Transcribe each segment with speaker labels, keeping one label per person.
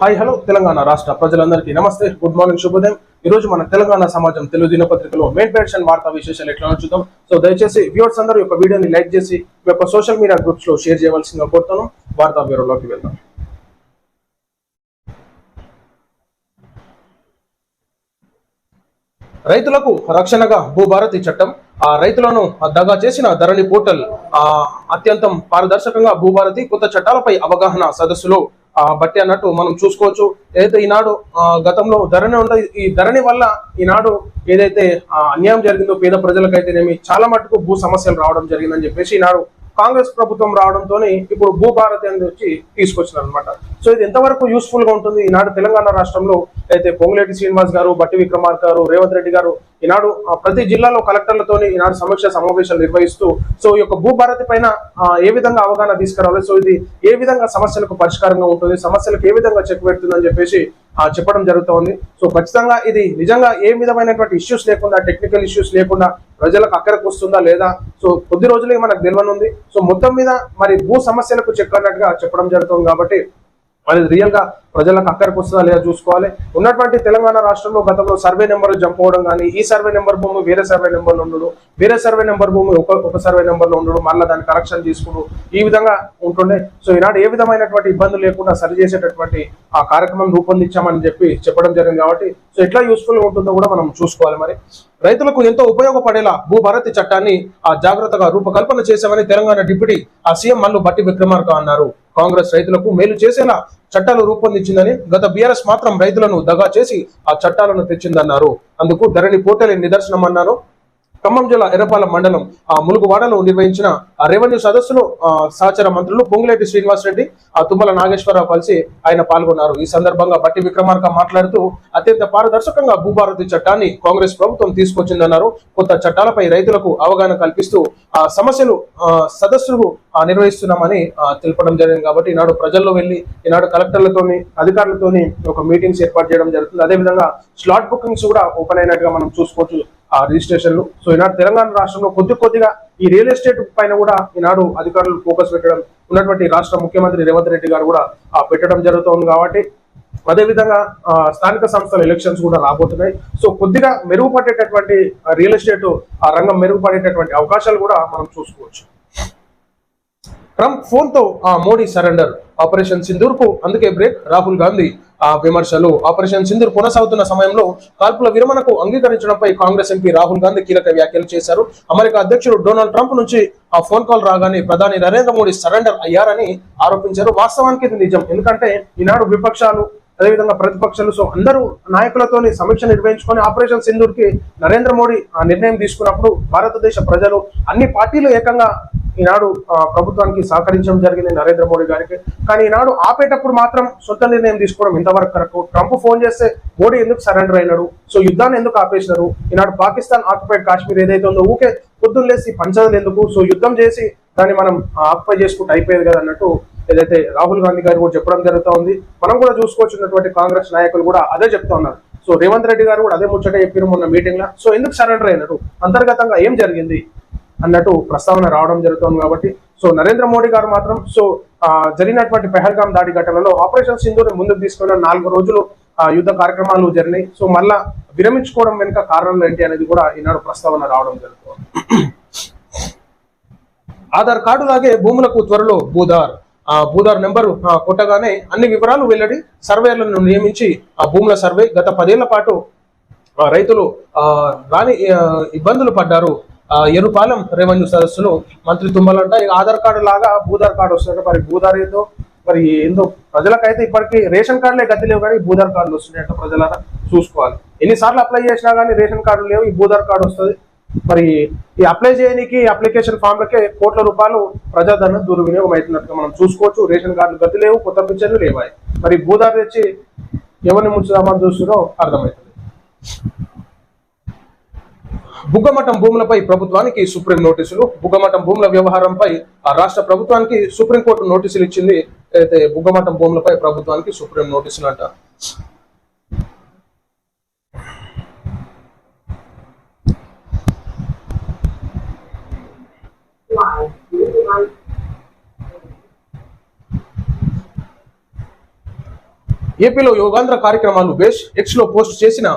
Speaker 1: Hi hello Telangana రాష్ట్ర ప్రజలందరికీ నమస్తే గుడ్ మార్నింగ్ శుభోదయం. ఈ రోజు మన తెలంగాణ సమాజం తెలుగు దినపత్రికలో మెయిన్ పేషన్ వార్తా విశేషాలు ఎట్లా చూద్దాం సో దయచేసి వ్యూవర్స్ అందరూ యొక్క వీడియోని లైక్ చేసి మీ యొక్క సోషల్ మీడియా గ్రూప్స్లో షేర్ చేయవలసిందిగా కోరుతాను. వార్తా బ్యూరోలోకి వెళ్దాం. రైతులకు రక్షణగా భూభారతి చట్టం. ఆ రైతులను దగా చేసిన ధరణి పోర్టల్ ఆ అత్యంతం పారదర్శకంగా భూభారతి కొత్త చట్టాలపై అవగాహన సదస్సులో బట్టి అన్నట్టు మనం చూసుకోవచ్చు. ఏదైతే ఈనాడు గతంలో ధరణి ఉంటుంది ఈ ధరణి వల్ల ఈనాడు ఏదైతే ఆ, అన్యాయం జరిగిందో పేద ప్రజలకైతేనేమి చాలా మటుకు భూ సమస్యలు రావడం జరిగిందని చెప్పేసి ఈనాడు కాంగ్రెస్ ప్రభుత్వం రావడంతో ఇప్పుడు భూభారతి అనేది వచ్చి తీసుకొచ్చింది అనమాట సో ఇది ఎంతవరకు యూస్ఫుల్గా ఉంటుంది? ఈనాడు తెలంగాణ రాష్ట్రంలో అయితే పొంగులేటి శ్రీనివాస్ గారు బట్టి విక్రమార్క గారు రేవంత్ రెడ్డి గారు ఈనాడు ప్రతి జిల్లాలో కలెక్టర్లతోని ఈనాడు సమీక్ష సమావేశాలు నిర్వహిస్తూ సో ఈ యొక్క భూభారతి పైన ఏ విధంగా అవగాహన తీసుకురావాలి? సో ఇది ఏ విధంగా సమస్యలకు పరిష్కారంగా ఉంటుంది? సమస్యలకు ఏ విధంగా చెక్ పెడుతుందని చెప్పేసి చెప్పడం జరుగుతోంది సో ఖచ్చితంగా ఇది నిజంగా ఏ విధమైనటువంటి ఇష్యూస్ లేకుండా టెక్నికల్ ఇష్యూస్ లేకుండా ప్రజలకు అక్కడికి వస్తుందా లేదా? సో కొద్ది రోజులే మనకు తెలియనుంది. సో మొత్తం మీద మరి భూ సమస్యలకు చెక్ చెప్పడం జరుగుతుంది కాబట్టి మరి రియల్గా ప్రజలకు అక్కడికి వస్తుందా లేదా చూసుకోవాలి. ఉన్నటువంటి తెలంగాణ రాష్ట్రంలో గతంలో సర్వే నెంబర్లు జంప్ అవ్వడం కానీ ఈ సర్వే నెంబర్ భూమి వేరే సర్వే నెంబర్లు ఉండడు వేరే సర్వే నెంబర్ భూమి ఒక ఒక సర్వే నెంబర్లో ఉండడు మళ్ళీ దాన్ని కరెక్షన్ తీసుకుడు ఈ విధంగా ఉంటుండే. సో ఈనాడు ఏ విధమైనటువంటి ఇబ్బందులు లేకుండా సరి చేసేటటువంటి ఆ కార్యక్రమం రూపొందించామని చెప్పి చెప్పడం జరిగింది కాబట్టి సో ఎట్లా యూస్ఫుల్ ఉంటుందో కూడా మనం చూసుకోవాలి మరి. రైతులకు ఎంతో ఉపయోగపడేలా భూభారతి చట్టాన్ని ఆ జాగ్రత్తగా రూపకల్పన చేశామని తెలంగాణ డిప్యూటీ ఆ సీఎం మల్లు బట్టి విక్రమార్క అన్నారు. కాంగ్రెస్ రైతులకు మేలు చేసేలా చట్టాలు రూపొందించిందని గత బీఆర్ఎస్ మాత్రం రైతులను దగా చేసి ఆ చట్టాలను తెచ్చిందన్నారు. అందుకు ధరణి పోర్టల్ నిదర్శనం అన్నారు ఖమ్మం జిల్లా ఎర్రపాల మండలం ఆ ములుగువాడలో నిర్వహించిన రెవెన్యూ సదస్సులో సహచార మంత్రులు పొంగులేటి శ్రీనివాస్ రెడ్డి ఆ తుమ్మల నాగేశ్వరరావు కలిసి ఆయన పాల్గొన్నారు. ఈ సందర్భంగా బట్టి విక్రమార్క మాట్లాడుతూ అత్యంత పారదర్శకంగా భూభారతి చట్టాన్ని కాంగ్రెస్ ప్రభుత్వం తీసుకొచ్చిందన్నారు. కొత్త చట్టాలపై రైతులకు అవగాహన కల్పిస్తూ ఆ సమస్యలు సదస్సులు నిర్వహిస్తున్నామని తెలపడం జరిగింది కాబట్టి ఈనాడు ప్రజల్లో వెళ్ళి ఈనాడు కలెక్టర్లతోని అధికారులతోని ఒక మీటింగ్స్ ఏర్పాటు చేయడం జరుగుతుంది. అదేవిధంగా స్లాట్ బుకింగ్స్ కూడా ఓపెన్ అయినట్టుగా మనం చూసుకోవచ్చు. ఆ రిజిస్ట్రేషన్లు. సో ఈనాడు తెలంగాణ రాష్ట్రంలో కొద్ది కొద్దిగా ఈ రియల్ ఎస్టేట్ పైన కూడా ఈనాడు అధికారులు ఫోకస్ పెట్టడం ఉన్నటువంటి రాష్ట్ర ముఖ్యమంత్రి రేవంత్ రెడ్డి గారు కూడా పెట్టడం జరుగుతోంది కాబట్టి అదేవిధంగా స్థానిక సంస్థల ఎలక్షన్స్ కూడా రాబోతున్నాయి. సో కొద్దిగా మెరుగుపడేటటువంటి రియల్ ఎస్టేట్ ఆ రంగం మెరుగుపడేటటువంటి అవకాశాలు కూడా మనం చూసుకోవచ్చు. ట్రంప్ ఫోన్తో ఆ మోడీ సరెండర్. ఆపరేషన్ సింధూర్కు అందుకే బ్రేక్ రాహుల్ గాంధీ విమర్శలు. ఆపరేషన్ సింధూర్ కొనసాగుతున్న సమయంలో కాల్పుల విరమణకు అంగీకరించడంపై కాంగ్రెస్ ఎంపీ రాహుల్ గాంధీ కీలక వ్యాఖ్యలు చేశారు. అమెరికా అధ్యక్షుడు డొనాల్డ్ ట్రంప్ నుంచి ఆ ఫోన్ కాల్ రాగానే ప్రధాని నరేంద్ర మోడీ సరెండర్ అయ్యారని ఆరోపించారు. వాస్తవానికి ఇది నిజం. ఎందుకంటే ఈనాడు విపక్షాలు అదేవిధంగా ప్రతిపక్షాలు సో అందరూ నాయకులతో సమీక్ష నిర్వహించుకొని ఆపరేషన్ సింధూర్కి నరేంద్ర మోడీ ఆ నిర్ణయం తీసుకున్నప్పుడు భారతదేశ ప్రజలు అన్ని పార్టీలు ఏకంగా ఈనాడు ఆ, ప్రభుత్వానికి సహకరించడం జరిగింది నరేంద్ర మోడీ గారికి. కానీ ఈనాడు ఆపేటప్పుడు మాత్రం సొంత నిర్ణయం తీసుకోవడం ఇంతవరకు కరెక్ట్. ట్రంప్ ఫోన్ చేస్తే మోడీ ఎందుకు సరెండర్ అయినాడు? సో యుద్ధాన్ని ఎందుకు ఆపేసినారు? ఈనాడు పాకిస్తాన్ ఆక్యుపైడ్ కాశ్మీర్ ఏదైతే ఉందో ఊకే పొద్దున్న లేసి పంచదలు ఎందుకు? సో యుద్ధం చేసి దాన్ని మనం ఆక్యుపై చేసుకుంటూ అయిపోయేది కదా అన్నట్టు ఏదైతే రాహుల్ గాంధీ గారు కూడా చెప్పడం జరుగుతూ ఉంది. మనం కూడా చూసుకోవచ్చున్నటువంటి కాంగ్రెస్ నాయకులు కూడా అదే చెప్తా ఉన్నారు. సో రేవంత్ రెడ్డి గారు కూడా అదే ముచ్చట చెప్పారు మొన్న మీటింగ్లో సో ఎందుకు సరెండర్ అయినారు? అంతర్గతంగా ఏం జరిగింది? అన్నట్టు ప్రస్తావన రావడం జరుగుతుంది కాబట్టి సో నరేంద్ర మోడీ గారు మాత్రం సో జరిగినటువంటి పెహల్గాం దాడి ఘటనలో ఆపరేషన్ సింధూర్ ముందుకు తీసుకున్న నాలుగు రోజులు యుద్ధ కార్యక్రమాలు జరిగినాయి. సో మళ్ళా విరమించుకోవడం వెనుక కారణాలు ఏంటి అనేది కూడా ఈనాడు ప్రస్తావన రావడం జరుగుతుంది. ఆధార్ కార్డు లాగే భూములకు త్వరలో భూధార్. ఆ భూదార్ నెంబరు కొట్టగానే అన్ని వివరాలు వెల్లడి సర్వేలను నియమించి ఆ భూముల సర్వే గత పదేళ్ళ పాటు రైతులు ఆ, రాని ఇబ్బందులు పడ్డారు. ఎరుపాలెం రెవెన్యూ సదస్సులో మంత్రి తుమ్మలంట ఇక ఆధార్ కార్డు లాగా భూధార్ కార్డు వస్తుంది మరి భూదార్ ఏందో? మరి ఏందో? ప్రజలకైతే ఇప్పటికీ రేషన్ కార్డులే గతి లేవు కానీ భూధార్ కార్డులు వస్తున్నాయంట ప్రజలారా. చూసుకోవాలి. ఎన్నిసార్లు అప్లై చేసినా కానీ రేషన్ కార్డు లేవు ఈ భూధార్ కార్డు వస్తుంది. మరి ఈ అప్లై చేయడానికి అప్లికేషన్ ఫామ్ లకే కోట్ల రూపాయలు ప్రజాధన దుర్వినియోగం అవుతున్నట్టుగా మనం చూసుకోవచ్చు. రేషన్ కార్డులు గతి లేవు కొత్త పింఛన్లు లేవాయి. మరి భూదార్ తెచ్చి ఎవరిని ముంచుదామని చూస్తున్నారో అర్థమవుతుంది. బుగ్గమఠం భూములపై ప్రభుత్వానికి సుప్రీం నోటీసులు బుగ్గమఠం భూముల వ్యవహారంపై ఆ రాష్ట్ర ప్రభుత్వానికి సుప్రీంకోర్టు నోటీసులు ఇచ్చింది అయితే బుగ్గమఠం భూములపై ప్రభుత్వానికి సుప్రీం నోటీసులు అంట ఏపీలో యోగాంధ్ర కార్యక్రమాలు బేష్ ఎక్స్లో పోస్ట్ చేసిన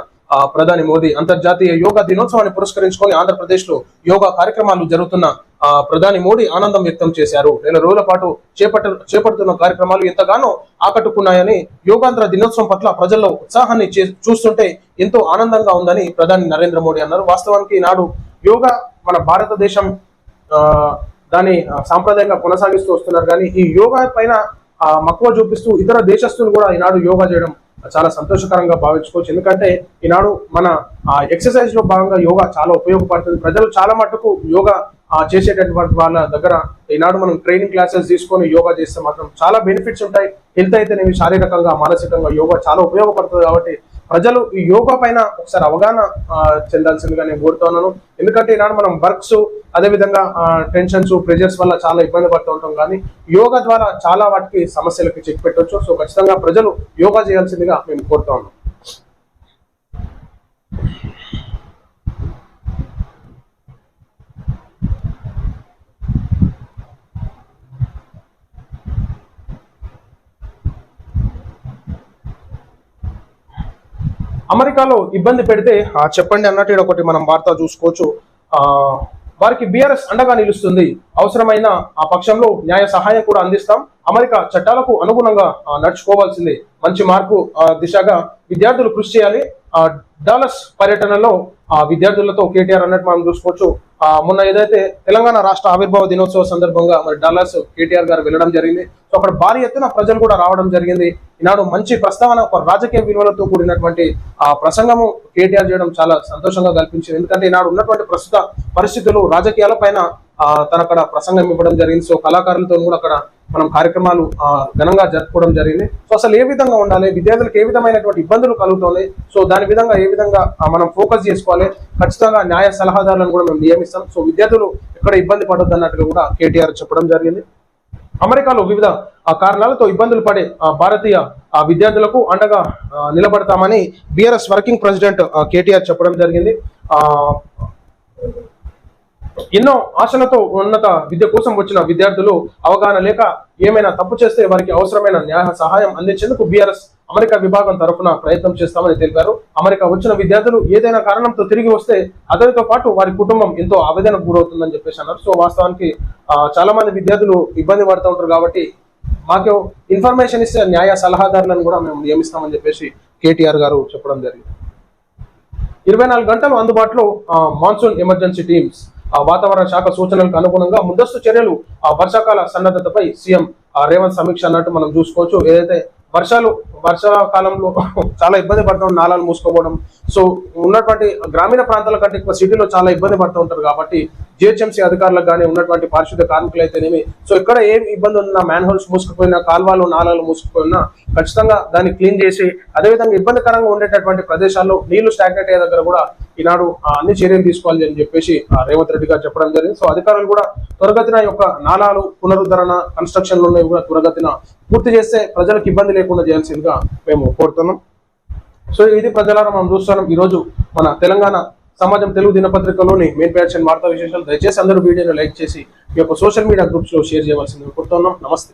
Speaker 1: ప్రధాని మోదీ అంతర్జాతీయ యోగా దినోత్సవాన్ని పురస్కరించుకొని ఆంధ్రప్రదేశ్లో యోగా కార్యక్రమాలు జరుగుతున్న ఆ, ప్రధాని మోడీ ఆనందం వ్యక్తం చేశారు. నెల రోజుల పాటు చేపట్ట చేపడుతున్న కార్యక్రమాలు ఎంతగానో ఆకట్టుకున్నాయని యోగాంధ్ర దినోత్సవం పట్ల ప్రజల్లో ఉత్సాహాన్ని చే- చూస్తుంటే ఎంతో ఆనందంగా ఉందని ప్రధాని నరేంద్ర మోడీ అన్నారు. వాస్తవానికి ఈనాడు యోగా మన భారతదేశం దాని దాన్ని సాంప్రదాయంగా కొనసాగిస్తూ వస్తున్నారు. కానీ ఈ యోగా పైన మక్కువ చూపిస్తూ ఇతర దేశస్తులు కూడా ఈనాడు యోగా చేయడం చాలా సంతోషకరంగా భావించుకోవచ్చు. ఎందుకంటే ఈనాడు మన ఎక్సర్సైజ్లో భాగంగా యోగా చాలా ఉపయోగపడుతుంది. ప్రజలు చాలా మటుకు యోగా చేసేటటువంటి వాళ్ళ దగ్గర ఈనాడు మనం ట్రైనింగ్ క్లాసెస్ తీసుకొని యోగా చేస్తే మాత్రం చాలా బెనిఫిట్స్ ఉంటాయి. హెల్త్ అయితేనేవి శారీరకంగా మానసికంగా యోగా చాలా ఉపయోగపడుతుంది కాబట్టి ప్రజలు ఈ యోగా పైన ఒకసారి అవగాహన చెందాల్సిందిగా నేను కోరుతున్నాను. ఎందుకంటే ఈనాడు మనం వర్క్స్ అదేవిధంగా టెన్షన్స్ ప్రెజర్స్ వల్ల చాలా ఇబ్బంది పడుతూ ఉంటాం. కానీ యోగా ద్వారా చాలా వాటికి సమస్యలకు చెక్ పెట్టవచ్చు సో ఖచ్చితంగా ప్రజలు యోగా చేయాల్సిందిగా మేము కోరుతా ఉన్నాం. అమెరికాలో ఇబ్బంది పెడితే ఆ, చెప్పండి అన్నట్టు ఒకటి మనం వార్త చూసుకోవచ్చు. ఆ వారికి బీఆర్ఎస్ అండగా నిలుస్తుంది. అవసరమైన ఆ పక్షంలో న్యాయ సహాయం కూడా అందిస్తాం. అమెరికా చట్టాలకు అనుగుణంగా నడుచుకోవాల్సింది నడుచుకోవాల్సిందే. మంచి మార్పు దిశగా విద్యార్థులు కృషి చేయాలి. డాలస్ పర్యటనలో ఆ విద్యార్థులతో కేటీఆర్ అన్నట్టు మనం చూసుకోవచ్చు. ఆ మొన్న ఏదైతే తెలంగాణ రాష్ట్ర ఆవిర్భావ దినోత్సవ సందర్భంగా మరి డాలస్ కేటీఆర్ గారు వెళ్ళడం జరిగింది. సో అక్కడ భారీ ఎత్తున ప్రజలు కూడా రావడం జరిగింది. ఈనాడు మంచి ప్రస్తావన ఒక రాజకీయ విలువలతో కూడినటువంటి ఆ ప్రసంగము కేటీఆర్ చేయడం చాలా సంతోషంగా కల్పించింది. ఎందుకంటే ఈనాడు ఉన్నటువంటి ప్రస్తుత పరిస్థితులు రాజకీయాల పైన తనక్కడ తన అక్కడ ప్రసంగం ఇవ్వడం జరిగింది. సో కళాకారులతో కూడా అక్కడ మనం కార్యక్రమాలు ఘనంగా జరుపుకోవడం జరిగింది. సో అసలు ఏ విధంగా ఉండాలి? విద్యార్థులకు ఏ విధమైనటువంటి ఇబ్బందులు కలుగుతున్నాయి? సో దాని విధంగా ఏ విధంగా మనం ఫోకస్ చేసుకోవాలి. ఖచ్చితంగా న్యాయ సలహాదారులను కూడా మేము నియమిస్తాం. సో విద్యార్థులు ఎక్కడ ఇబ్బంది పడొద్దు అన్నట్టుగా కూడా కేటీఆర్ చెప్పడం జరిగింది. అమెరికాలో వివిధ కారణాలతో ఇబ్బందులు పడే ఆ, భారతీయ ఆ, విద్యార్థులకు అండగా నిలబడతామని బిఆర్ఎస్ వర్కింగ్ ప్రెసిడెంట్ కేటీఆర్ చెప్పడం జరిగింది. ఎన్నో ఆశలతో ఉన్నత విద్య కోసం వచ్చిన విద్యార్థులు అవగాహన లేక ఏమైనా తప్పు చేస్తే వారికి అవసరమైన న్యాయ సహాయం అందించేందుకు బీఆర్ఎస్ అమెరికా విభాగం తరఫున ప్రయత్నం చేస్తామని తెలిపారు. అమెరికా వచ్చిన విద్యార్థులు ఏదైనా కారణంతో తిరిగి వస్తే అతనితో పాటు వారి కుటుంబం ఎంతో ఆవేదనకు గురవుతుందని చెప్పేసి అన్నారు. సో వాస్తవానికి చాలా మంది విద్యార్థులు ఇబ్బంది పడుతూ ఉంటారు కాబట్టి మాకు ఇన్ఫర్మేషన్ ఇస్తే న్యాయ సలహాదారులను కూడా మేము నియమిస్తామని చెప్పేసి కేటీఆర్ గారు చెప్పడం జరిగింది. ఇరవై నాలుగు గంటలు అందుబాటులో మాన్సూన్ ఎమర్జెన్సీ టీమ్స్ ఆ, వాతావరణ శాఖ సూచనలకు అనుగుణంగా ముందస్తు చర్యలు ఆ, వర్షాకాల సన్నద్ధతపై సీఎం రేవంత్ సమీక్ష అన్నట్టు మనం చూసుకోవచ్చు. ఏదైతే వర్షాలు వర్షాకాలంలో చాలా ఇబ్బంది పడుతూ నాలాలు మూసుకోవడం. సో ఉన్నటువంటి గ్రామీణ ప్రాంతాల కంటే ఎక్కువ సిటీలో చాలా ఇబ్బంది పడుతూ ఉంటారు కాబట్టి జిహెచ్ఎంసీ అధికారులకు కానీ ఉన్నటువంటి పారిశుద్ధ కార్మికులు అయితేనేమి సో ఇక్కడ ఏం ఇబ్బంది ఉన్నా మ్యాన్ హోల్స్ మూసుకుపోయినా కాల్వాలు నాలాలు మూసుకుపోయినా ఖచ్చితంగా దాన్ని క్లీన్ చేసి అదేవిధంగా ఇబ్బందికరంగా ఉండేటటువంటి ప్రదేశాల్లో నీళ్ళు స్టాగ్నేట్ అయ్యే దగ్గర కూడా ఈనాడు ఆ, అన్ని చర్యలు తీసుకోవాలి అని చెప్పేసి ఆ, రేవంత్ రెడ్డి గారు చెప్పడం జరిగింది. సో అధికారులు కూడా త్వరగతిన యొక్క నాలాలు పునరుద్ధరణ కన్స్ట్రక్షన్లు ఉన్నవి కూడా త్వరగతిన పూర్తి చేస్తే ప్రజలకు ఇబ్బంది లేకుండా చేయాల్సిందిగా మేము కోరుతున్నాం. సో ఇది ప్రజలారా మనం చూస్తున్నాం. ఈరోజు మన తెలంగాణ సమాజం తెలుగు దినపత్రికలోని మెయిన్ ప్యాషన్ వార్తా విశేషాలు దయచేసి అందరూ వీడియోను లైక్ చేసి మీ యొక్క సోషల్ మీడియా గ్రూప్స్లో షేర్ చేయవలసింది కోరుతున్నాం. నమస్తే.